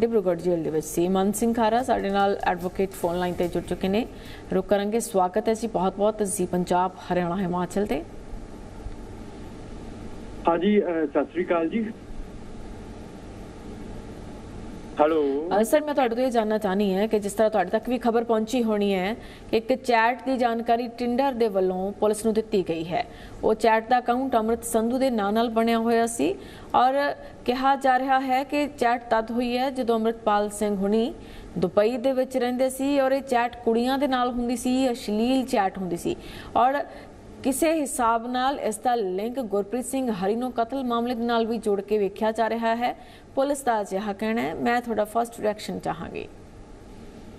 ਡਿਬਰੂਗੜ੍ਹ ਜੇਲ੍ਹ ਦੇ ਵਿੱਚ ਸੀ। ਮਨ ਸਿੰਘ ਖਾਰਾ ਸਾਡੇ ਨਾਲ ਐਡਵੋਕੇਟ ਫੋਨ ਲਾਈਨ ਤੇ ਜੁੜ ਚੁੱਕੇ ਨੇ। ਰੁਕ ਕਰਾਂਗੇ। ਸਵਾਗਤ ਹੈ ਜੀ ਬਹੁਤ ਬਹੁਤ। ਜੀ ਪੰਜਾਬ, ਹਰਿਆਣਾ, ਹਿਮਾਚਲ ਤੇ। ਹਾਂਜੀ ਸਤਿ ਸ੍ਰੀ ਅਕਾਲ ਜੀ। ਹੈਲੋ ਸਰ, ਮੈਂ ਤੁਹਾਡੇ ਤੋਂ ਇਹ ਜਾਨਣਾ ਚਾਹਨੀ ਹੈ ਕਿ ਜਿਸ ਤਰ੍ਹਾਂ ਤੁਹਾਡੇ ਤੱਕ ਵੀ ਖਬਰ ਪਹੁੰਚੀ ਹੋਣੀ ਹੈ ਕਿ ਇੱਕ ਚੈਟ ਦੀ ਜਾਣਕਾਰੀ ਟਿੰਡਰ ਦੇ ਵੱਲੋਂ ਪੁਲਿਸ ਨੂੰ ਦਿੱਤੀ ਗਈ ਹੈ। ਉਹ ਚੈਟ ਦਾ ਅਕਾਊਂਟ ਅਮਰਿਤ ਸੰਧੂ ਦੇ ਨਾਂ ਨਾਲ ਬਣਿਆ ਹੋਇਆ ਸੀ ਔਰ ਕਿਹਾ ਜਾ ਰਿਹਾ ਹੈ ਕਿ ਚੈਟ ਤਦ ਹੋਈ ਹੈ ਜਦੋਂ ਅਮਰਿਤਪਾਲ ਸਿੰਘ ਹੁਣੀ ਦੁਬਈ ਦੇ ਵਿੱਚ ਰਹਿੰਦੇ ਸੀ ਔਰ ਇਹ ਚੈਟ ਕੁੜੀਆਂ ਦੇ ਨਾਲ ਹੁੰਦੀ ਸੀ, ਅਸ਼ਲੀਲ ਚੈਟ ਹੁੰਦੀ ਸੀ। ਔਰ ਕਿਸੇ ਹਿਸਾਬ ਨਾਲ ਇਸ ਦਾ ਲਿੰਕ ਗੁਰਪ੍ਰੀਤ ਸਿੰਘ ਹਰੀਨੋ ਕਤਲ ਮਾਮਲੇ ਦੇ ਨਾਲ ਵੀ ਜੋੜ ਕੇ ਵੇਖਿਆ ਜਾ ਰਿਹਾ ਹੈ। ਪੁਲਿਸ ਦਾ ਅਜਿਹਾ ਕਹਿਣਾ ਹੈ। ਮੈਂ ਤੁਹਾਡਾ ਫਰਸਟ ਰਿਐਕਸ਼ਨ ਚਾਹਾਂਗੀ।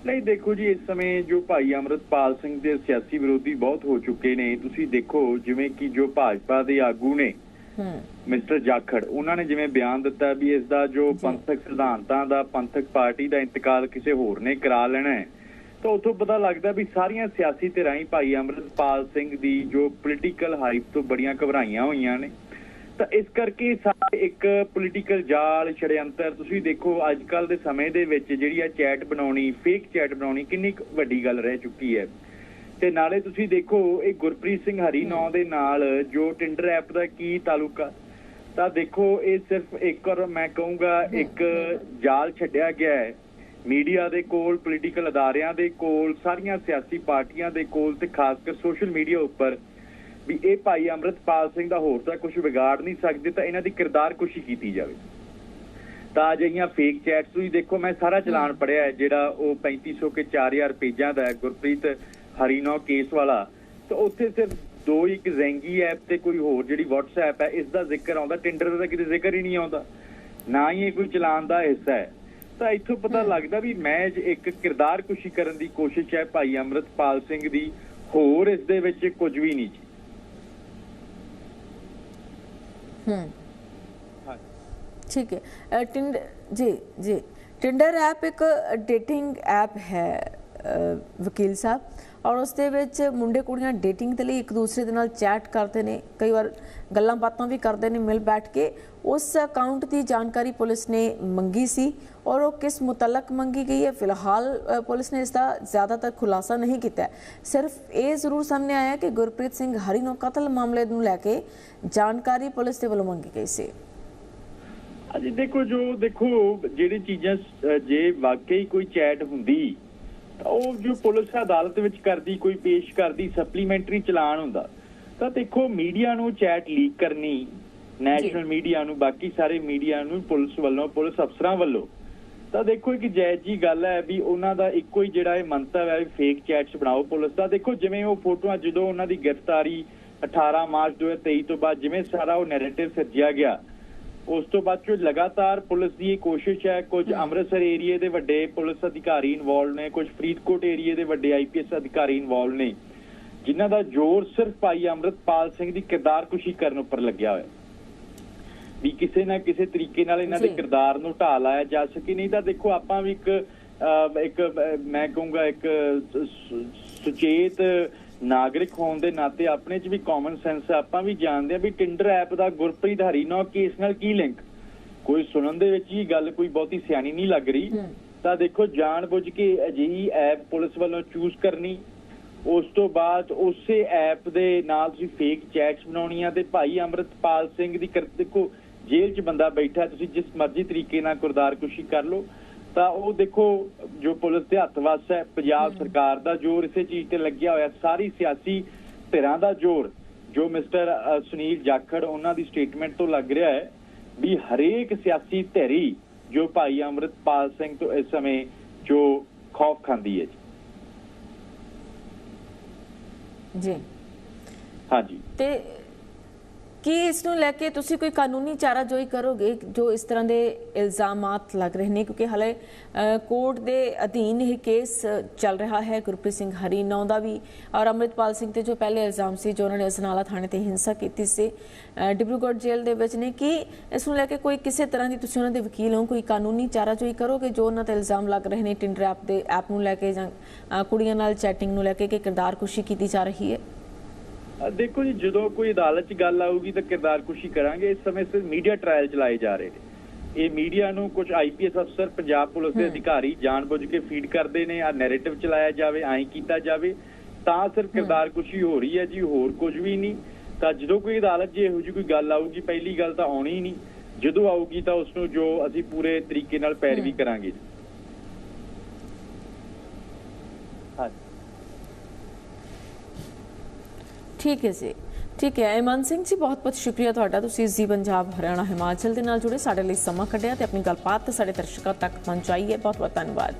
ਨਹੀਂ ਦੇਖੋ ਜੀ ਇਸ ਸਮੇਂ ਜੋ ਭਾਈ ਅਮਰਤਪਾਲ ਸਿੰਘ ਦੇ ਸਿਆਸੀ ਵਿਰੋਧੀ ਬਹੁਤ ਹੋ ਚੁੱਕੇ ਨੇ। ਤੁਸੀਂ ਦੇਖੋ ਜਿਵੇਂ ਕਿ ਜੋ ਭਾਜਪਾ ਦੇ ਆਗੂ ਨੇ ਮਿਸਟਰ ਜਾਖੜ ਉਹਨਾਂ ਨੇ ਜਿਵੇਂ ਬਿਆਨ ਦਿੱਤਾ ਵੀ ਇਸ ਦਾ ਜੋ ਜੀ। ਪੰਥਕ ਸਿਧਾਂਤਾਂ ਦਾ ਪੰਥਕ ਪਾਰਟੀ ਦਾ ਇੰਤਕਾਲ ਕਿਸੇ ਹੋਰ ਨੇ ਕਰਾ ਲੈਣਾ ਹੈ। ਤਾਂ ਉਥੋਂ ਪਤਾ ਲੱਗਦਾ ਵੀ ਸਾਰੀਆਂ ਸਿਆਸੀ ਧਿਰਾਂ ਹੀ ਭਾਈ ਅਮਰਤਪਾਲ ਸਿੰਘ ਦੀ ਜੋ ਪੋਲੀਟੀਕਲ ਹਾਈਪ ਤੋਂ ਬੜੀਆਂ ਘਬਰਾਈਆਂ ਹੋਈਆਂ ਨੇ। ਤਾਂ ਇਸ ਕਰਕੇ ਸਾਰੇ ਇੱਕ ਪੋਲੀਟੀਕਲ ਜਾਲ ਛੜਯੰਤਰ ਤੁਸੀਂ ਦੇਖੋ ਅੱਜ ਕੱਲ ਦੇ ਸਮੇਂ ਦੇ ਵਿੱਚ ਜਿਹੜੀ ਆ ਚੈਟ ਬਣਾਉਣੀ ਫੇਕ ਚੈਟ ਬਣਾਉਣੀ ਕਿੰਨੀ ਵੱਡੀ ਗੱਲ ਰਹਿ ਚੁੱਕੀ ਹੈ। ਤੇ ਨਾਲੇ ਤੁਸੀਂ ਦੇਖੋ ਇਹ ਗੁਰਪ੍ਰੀਤ ਸਿੰਘ ਹਰੀ ਨਾਂ ਦੇ ਨਾਲ ਜੋ ਟਿੰਡਰ ਐਪ ਦਾ ਕੀ ਤਾਲੁਕਾ ਤਾਂ ਦੇਖੋ ਇਹ ਸਿਰਫ ਇੱਕ ਔਰ ਮੈਂ ਕਹੂੰਗਾ ਇੱਕ ਜਾਲ ਛੱਡਿਆ ਗਿਆ ਹੈ। ਮੀਡੀਆ ਦੇ ਕੋਲ ਪੋਲੀਟੀਕਲ ਅਦਾਰਿਆਂ ਦੇ ਕੋਲ ਸਾਰੀਆਂ ਸਿਆਸੀ ਪਾਰਟੀਆਂ ਦੇ ਕੋਲ ਤੇ ਖਾਸ ਕਰ ਸੋਸ਼ਲ ਮੀਡੀਆ ਉੱਪਰ ਵੀ ਇਹ ਭਾਈ ਅਮਰਤਪਾਲ ਸਿੰਘ ਦਾ ਹੋਰ ਤਾਂ ਕੁਝ ਵਿਗਾੜ ਨਹੀਂ ਸਕਦੇ ਤਾਂ ਇਹਨਾਂ ਦੀ ਕਿਰਦਾਰ ਕੁਸ਼ੀ ਕੀਤੀ ਜਾਵੇ। ਤਾਂ ਅਜਿਹੀਆਂ ਫੇਕ ਚੈਟਸ ਤੁਸੀਂ ਦੇਖੋ ਮੈਂ ਸਾਰਾ ਚਲਾਨ ਪੜਿਆ ਹੈ ਜਿਹੜਾ ਉਹ 3500 ਕੇ 4000 ਪੇਜਾਂ ਦਾ ਗੁਰਪ੍ਰੀਤ ਹਰੀਨੋ ਕੇਸ ਵਾਲਾ। ਤਾਂ ਉੱਥੇ ਸਿਰਫ ਦੋ ਇੱਕ ਜ਼ੈਂਗੀ ਐਪ ਤੇ ਕੋਈ ਹੋਰ ਜਿਹੜੀ WhatsApp ਹੈ ਇਸ ਦਾ ਜ਼ਿਕਰ ਆਉਂਦਾ ਟਿੰਡਰ ਦਾ ਕਿਤੇ ਜ਼ਿਕਰ ਹੀ ਨਹੀਂ ਆਉਂਦਾ। ਨਾ ਹੀ ਇਹ ਕੋਈ ਚਲਾਨ ਦਾ ਹਿੱਸਾ ਹੈ। ਤਾਂ ਇੱਥੋਂ ਪਤਾ ਲੱਗਦਾ ਵੀ ਮੈਚ ਇੱਕ ਕਿਰਦਾਰ ਕੁਸ਼ੀ ਕਰਨ ਦੀ ਕੋਸ਼ਿਸ਼ ਹੈ ਭਾਈ ਅਮਰਤਪਾਲ ਸਿੰਘ ਦੀ ਹੋਰ ਇਸ ਦੇ ਵਿੱਚ ਕੁਝ ਵੀ ਨਹੀਂ ਜੀ। ਹੂੰ। ਠੀਕ ਹੈ। ਅ, ਟਿੰਡ ਜੀ ਜੀ। ਟਿੰਡਰ ਐਪ ਇੱਕ ਡੇਟਿੰਗ ਐਪ ਹੈ। ਅ, ਵਕੀਲ ਸਾਹਿਬ। ਔਰ ਉਸ ਦੇ ਵਿੱਚ ਮੁੰਡੇ ਕੁੜੀਆਂ ਡੇਟਿੰਗ ਦੇ ਲਈ ਇੱਕ ਦੂਸਰੇ ਦੇ ਨਾਲ ਚੈਟ ਕਰਦੇ ਨੇ। ਕਈ ਵਾਰ ਗੱਲਾਂ ਬਾਤਾਂ ਵੀ ਕਰਦੇ ਨੇ ਮਿਲ ਬੈਠ ਕੇ। ਉਸ ਅਕਾਊਂਟ ਦੀ ਜਾਣਕਾਰੀ ਪੁਲਿਸ ਨੇ ਮੰਗੀ ਸੀ ਔਰ ਉਹ ਕਿਸ ਮੁਤਲਕ ਮੰਗੀ ਗਈ ਹੈ? ਫਿਲਹਾਲ ਪੁਲਿਸ ਨੇ ਇਸ ਦਾ ਜ਼ਿਆਦਾਤਰ ਖੁਲਾਸਾ ਨਹੀਂ ਕੀਤਾ। ਸਿਰਫ ਇਹ ਜ਼ਰੂਰ ਸਾਹਮਣੇ ਆਇਆ ਕਿ ਗੁਰਪ੍ਰੀਤ ਸਿੰਘ ਹਰੀ ਨੂੰ ਕਤਲ ਮਾਮਲੇ ਨੂੰ ਲੈ ਕੇ ਜਾਣਕਾਰੀ ਪੁਲਿਸ ਦੇ ਵੱਲੋਂ ਮੰਗੀ ਗਈ ਸੀ। ਅਜੀ ਦੇਖੋ ਜੋ ਦੇਖੋ, ਜਿਹੜੀ ਚੀਜ਼ਾਂ ਜੇ ਵਾਕਈ ਕੋਈ ਚੈਟ ਹੁੰਦੀ ਉਹ ਜੋ ਪੁਲਿਸ ਅਦਾਲਤ ਵਿੱਚ ਕਰਦੀ ਕੋਈ ਪੇਸ਼ ਕਰਦੀ ਸਪਲੀਮੈਂਟਰੀ ਚਲਾਨ ਹੁੰਦਾ ਤਾਂ ਦੇਖੋ ਮੀਡੀਆ ਨੂੰ ਚੈਟ ਲੀਕ ਕਰਨੀ ਨੈਸ਼ਨਲ ਮੀਡੀਆ ਨੂੰ ਬਾਕੀ ਸਾਰੇ ਮੀਡੀਆ ਨੂੰ ਪੁਲਿਸ ਵੱਲੋਂ ਪੁਲਿਸ ਅਫਸਰਾਂ ਵੱਲੋਂ ਤਾਂ ਦੇਖੋ ਇੱਕ ਜਾਇਜ਼ ਜੀ ਗੱਲ ਹੈ ਵੀ ਉਹਨਾਂ ਦਾ ਇੱਕੋ ਹੀ ਜਿਹੜਾ ਇਹ ਮੰਤਵ ਹੈ ਵੀ ਫੇਕ ਚੈਟਸ ਬਣਾਓ ਪੁਲਿਸ ਦਾ। ਦੇਖੋ ਜਿਵੇਂ ਉਹ ਫੋਟੋਆਂ ਜਦੋਂ ਉਹਨਾਂ ਦੀ ਗ੍ਰਿਫਤਾਰੀ 18 ਮਾਰਚ 2023 ਤੋਂ ਬਾਅਦ ਜਿਵੇਂ ਸਾਰਾ ਉਹ ਨੈਰੇਟਿਵ ਸਿਰਜਿਆ ਗਿਆ ਉਸ ਤੋਂ ਬਾਅਦ ਜੋ ਲਗਾਤਾਰ ਪੁਲਿਸ ਦੀ ਕੋਸ਼ਿਸ਼ ਹੈ ਕੁਝ ਅੰਮ੍ਰਿਤਸਰ ਏਰੀਏ ਦੇ ਵੱਡੇ ਪੁਲਿਸ ਅਧਿਕਾਰੀ ਇਨਵੋਲਡ ਨੇ ਕੁਝ ਫਰੀਦਕੋਟ ਏਰੀਏ ਦੇ ਵੱਡੇ ਆਈਪੀਐਸ ਅਧਿਕਾਰੀ ਇਨਵੋਲਡ ਨੇ ਜਿਨ੍ਹਾਂ ਦਾ ਜ਼ੋਰ ਸਿਰਫ ਭਾਈ ਅੰਮ੍ਰਿਤਪਾਲ ਸਿੰਘ ਦੀ ਕਿਰਦਾਰ ਕੁਸ਼ੀ ਕਰਨ ਉੱਪਰ ਲੱਗਿਆ ਹੋਇਆ ਵੀ ਕਿਸੇ ਨਾ ਕਿਸੇ ਤਰੀਕੇ ਨਾਲ ਇਹਨਾਂ ਦੇ। ਕਿਰਦਾਰ ਨੂੰ ਢਾਹ ਲਾਇਆ ਜਾ ਸਕੇ ਨਹੀਂ ਤਾਂ ਦੇਖੋ ਆਪਾਂ ਵੀ ਇੱਕ ਇੱਕ ਮੈਂ ਕਹੂੰਗਾ ਇੱਕ ਸੁਚੇਤ ਨਾਗਰਿਕ ਹੋਣ ਦੇ ਨਾਤੇ ਆਪਣੇ 'ਚ ਵੀ ਕਾਮਨ ਸੈਂਸ ਆਪਾਂ ਵੀ ਜਾਣਦੇ ਆ ਵੀ ਟਿੰਡਰ ਐਪ ਦਾ ਗੁਰਪ੍ਰੀਤ ਹਰੀਨੋ ਕੇਸ ਨਾਲ ਕੀ ਲਿੰਕ ਕੋਈ ਸੁਣਨ ਦੇ ਵਿੱਚ ਹੀ ਗੱਲ ਕੋਈ ਬਹੁਤੀ ਸਿਆਣੀ ਨਹੀਂ ਲੱਗ ਰਹੀ। ਤਾਂ ਦੇਖੋ ਜਾਣਬੁੱਝ ਕੇ ਅਜਿਹੀ ਐਪ ਪੁਲਿਸ ਵੱਲੋਂ ਚੂਜ਼ ਕਰਨੀ ਉਸ ਤੋਂ ਬਾਅਦ ਉਸੇ ਐਪ ਦੇ ਨਾਲ ਤੁਸੀਂ ਫੇਕ ਚੈਟਸ ਬਣਾਉਣੀਆਂ ਤੇ ਭਾਈ ਅਮਰਤਪਾਲ ਸਿੰਘ ਦੀ ਕਰ- ਦੇਖੋ ਜੇਲ੍ਹ 'ਚ ਬੰਦਾ ਬੈਠਾ ਤੁਸੀਂ ਜਿਸ ਮਰਜ਼ੀ ਤਰੀਕੇ ਨਾਲ ਕਿਰਦਾਰ ਕੁਸ਼ੀ ਕਰ ਲਓ। ਤਾਂ ਉਹ ਦੇਖੋ ਜੋ ਪੁਲਿਸ ਦੇ ਹੱਥ ਵੱਸ ਹੈ ਪੰਜਾਬ ਸਰਕਾਰ ਦਾ ਜ਼ੋਰ ਇਸੇ ਚੀਜ਼ ਤੇ ਲੱਗਿਆ ਹੋਇਆ ਸਾਰੀ ਸਿਆਸੀ ਧਿਰਾਂ ਦਾ ਜ਼ੋਰ ਜੋ ਮਿਸਟਰ ਸੁਨੀਲ ਜਾਖੜ ਉਹਨਾਂ ਦੀ ਸਟੇਟਮੈਂਟ ਤੋਂ ਲੱਗ ਰਿਹਾ ਹੈ ਵੀ ਹਰੇਕ ਸਿਆਸੀ ਧਿਰੀ ਜੋ ਭਾਈ ਅਮਰਤਪਾਲ ਸਿੰਘ ਤੋਂ ਇਸ ਸਮੇਂ ਜੋ ਖੌਫ ਖਾਂਦੀ ਹੈ ਜੀ। ਜੀ। ਹਾਂਜੀ। ਤੇ ਕੀ ਇਸ ਨੂੰ ਲੈ ਕੇ ਤੁਸੀਂ ਕੋਈ ਕਾਨੂੰਨੀ ਚਾਰਾਜੋਈ ਕਰੋਗੇ ਜੋ ਇਸ ਤਰ੍ਹਾਂ ਦੇ ਇਲਜ਼ਾਮਾਤ ਲੱਗ ਰਹੇ ਨੇ? ਕਿਉਂਕਿ ਹਲੇ ਕੋਰਟ ਦੇ ਅਧੀਨ ਇਹ ਕੇਸ ਚੱਲ ਰਿਹਾ ਹੈ। ਗੁਰਪ੍ਰੀਤ ਸਿੰਘ ਹਰੀ ਨੌ ਦਾ ਵੀ ਔਰ ਅੰਮ੍ਰਿਤਪਾਲ ਸਿੰਘ ਤੇ ਜੋ ਪਹਿਲੇ ਇਲਜ਼ਾਮ ਸੀ, ਜੋ ਉਹਨਾਂ ਨੇ ਅਜਨਾਲਾ ਥਾਣੇ ਤੇ ਹਿੰਸਾ ਕੀਤੀ ਸੀ ਡਿਬਰੂਗੜ੍ਹ ਜੇਲ੍ਹ ਦੇ ਵਿੱਚ ਨੇ। ਕੀ ਇਸ ਨੂੰ ਲੈ ਕੇ ਕੋਈ ਕਿਸੇ ਤਰ੍ਹਾਂ ਦੀ ਤੁਸੀਂ ਉਹਨਾਂ ਦੇ ਵਕੀਲ ਹੋ, ਕੋਈ ਕਾਨੂੰਨੀ ਚਾਰਾਜੋਈ ਕਰੋਗੇ ਜੋ ਉਹਨਾਂ ਤੇ ਇਲਜ਼ਾਮ ਲੱਗ ਰਹੇ ਨੇ, ਟਿੰਡਰ ਐਪ ਦੇ, ਐਪ ਨੂੰ ਲੈ ਕੇ ਜਾਂ ਕੁੜੀਆਂ ਨਾਲ ਚੈਟਿੰਗ ਨੂੰ ਲੈ ਕੇ ਕਿ ਕਿਰਦਾਰਕੁਸ਼ੀ ਕੀਤੀ ਜਾ ਰਹੀ ਹੈ? ਦੇਖੋ ਜੀ ਜਦੋਂ ਕੋਈ ਅਦਾਲਤ 'ਚ ਗੱਲ ਆਊਗੀ ਤਾਂ ਕਿਰਦਾਰ ਕੁਸ਼ੀ ਕਰਾਂਗੇ। ਇਸ ਸਮੇਂ ਸਿਰ ਮੀਡੀਆ ਟ੍ਰਾਇਲ ਚਲਾਏ ਜਾ ਰਹੇ ਨੇ। ਇਹ ਮੀਡੀਆ ਨੂੰ ਕੁਝ ਆਈਪੀਐਸ ਅਫਸਰ ਪੰਜਾਬ ਪੁਲਿਸ ਦੇ। ਅਧਿਕਾਰੀ ਜਾਣਬੁੱਝ ਕੇ ਫੀਡ ਕਰਦੇ ਨੇ ਆ ਨੈਰੇਟਿਵ ਚਲਾਇਆ ਜਾਵੇ ਐਂ ਕੀਤਾ ਜਾਵੇ। ਤਾਂ ਸਿਰਫ ਕਿਰਦਾਰ ਕੁਸ਼ੀ ਹੋ ਰਹੀ ਹੈ ਜੀ ਹੋਰ ਕੁਝ ਵੀ ਨਹੀਂ। ਤਾਂ ਜਦੋਂ ਕੋਈ ਅਦਾਲਤ 'ਚ ਇਹੋ ਜਿਹੀ ਕੋਈ ਗੱਲ ਆਊਗੀ ਪਹਿਲੀ ਗੱਲ ਤਾਂ ਆਉਣੀ ਨਹੀਂ। ਜਦੋਂ ਆਊਗੀ ਤਾਂ ਉਸ ਨੂੰ ਜੋ ਅਸੀਂ ਪੂਰੇ ਤਰੀਕੇ ਨਾਲ ਪੈਰਵੀ। ਕਰਾਂਗੇ ਹਾਂਜੀ ਠੀਕ ਹੈ ਜੀ। ਠੀਕ ਹੈ ਇਮਨ ਸਿੰਘ ਜੀ, ਬਹੁਤ ਬਹੁਤ ਸ਼ੁਕਰੀਆ ਤੁਹਾਡਾ। ਤੁਸੀਂ ਜੀ ਪੰਜਾਬ, ਹਰਿਆਣਾ, ਹਿਮਾਚਲ ਦੇ ਨਾਲ ਜੁੜੇ। ਸਾਡੇ ਲਈ ਸਮਾਂ ਕੱਢਿਆ ਤੇ ਆਪਣੀ ਗੱਲਬਾਤ ਸਾਡੇ ਦਰਸ਼ਕਾਂ ਤੱਕ ਪਹੁੰਚਾਈ ਹੈ। ਬਹੁਤ ਬਹੁਤ ਧੰਨਵਾਦ।